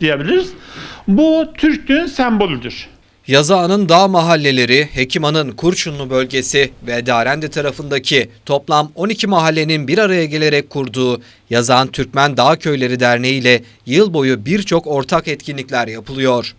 diyebiliriz. Bu Türklüğün sembolüdür. Yazıağının dağ mahalleleri, Hekiman'ın Kurşunlu bölgesi ve Darende tarafındaki toplam 12 mahallenin bir araya gelerek kurduğu Yazağın Türkmen Dağ Köyleri Derneği ile yıl boyu birçok ortak etkinlikler yapılıyor.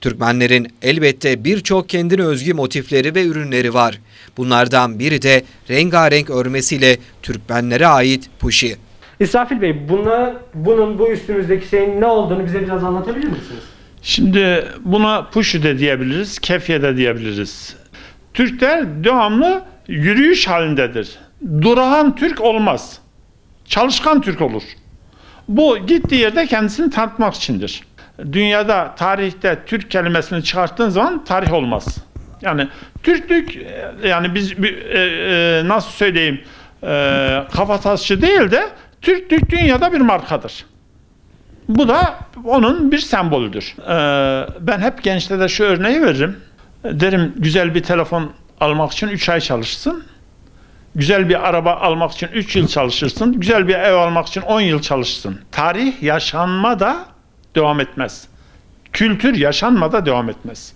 Türkmenlerin elbette birçok kendine özgü motifleri ve ürünleri var. Bunlardan biri de rengarenk örmesiyle Türkmenlere ait puşi. İsrafil Bey, buna, bunun bu üstümüzdeki şeyin ne olduğunu bize biraz anlatabilir misiniz? Şimdi buna puşu de diyebiliriz, kefye de diyebiliriz. Türkler devamlı yürüyüş halindedir. Durağan Türk olmaz. Çalışkan Türk olur. Bu gittiği yerde kendisini tanıtmak içindir. Dünyada tarihte Türk kelimesini çıkarttığın zaman tarih olmaz. Yani Türklük yani biz e, e, nasıl söyleyeyim e, kafatasçı değil de Türklük dünyada bir markadır. Bu da onun bir sembolüdür. Ee, ben hep gençlere şu örneği veririm. Derim güzel bir telefon almak için 3 ay çalışsın. Güzel bir araba almak için 3 yıl çalışırsın. Güzel bir ev almak için 10 yıl çalışsın. Tarih yaşanmada devam etmez. Kültür yaşanmada devam etmez.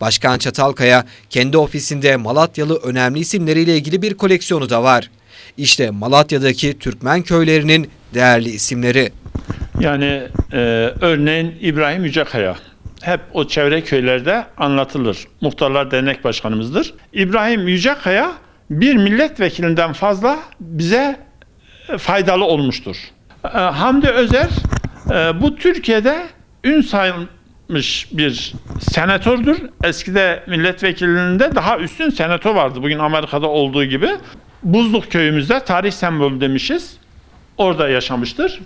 Başkan Çatalkaya kendi ofisinde Malatyalı önemli isimleriyle ilgili bir koleksiyonu da var. İşte Malatya'daki Türkmen köylerinin değerli isimleri. Yani e, örneğin İbrahim Yücekaya. Hep o çevre köylerde anlatılır. Muhtarlar Dernek Başkanımızdır. İbrahim Yücekaya bir milletvekilinden fazla bize e, faydalı olmuştur. E, Hamdi Özer e, bu Türkiye'de ün sayılmış bir senatördür. Eskide milletvekilinde daha üstün senatör vardı. Bugün Amerika'da olduğu gibi. Buzluk köyümüzde tarih sembolü demişiz. Orada yaşamıştır.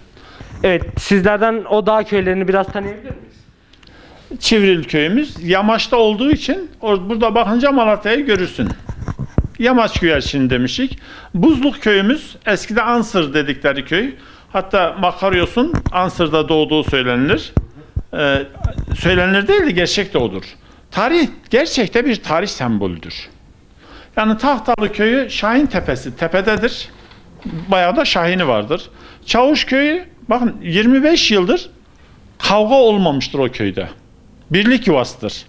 Evet, sizlerden o dağ köylerini biraz tanıyabilir miyiz? Çivril köyümüz yamaçta olduğu için or- burada bakınca Malatya'yı görürsün. Yamaç güvercini demişik. Buzluk köyümüz eskide Ansır dedikleri köy. Hatta Makaryos'un Ansır'da doğduğu söylenilir. Ee, söylenir değil de gerçek de odur. Tarih gerçekte bir tarih sembolüdür. Yani Tahtalı köyü Şahin Tepesi tepededir. Bayağı da Şahini vardır. Çavuş köyü bakın 25 yıldır kavga olmamıştır o köyde birlik yuvasıdır.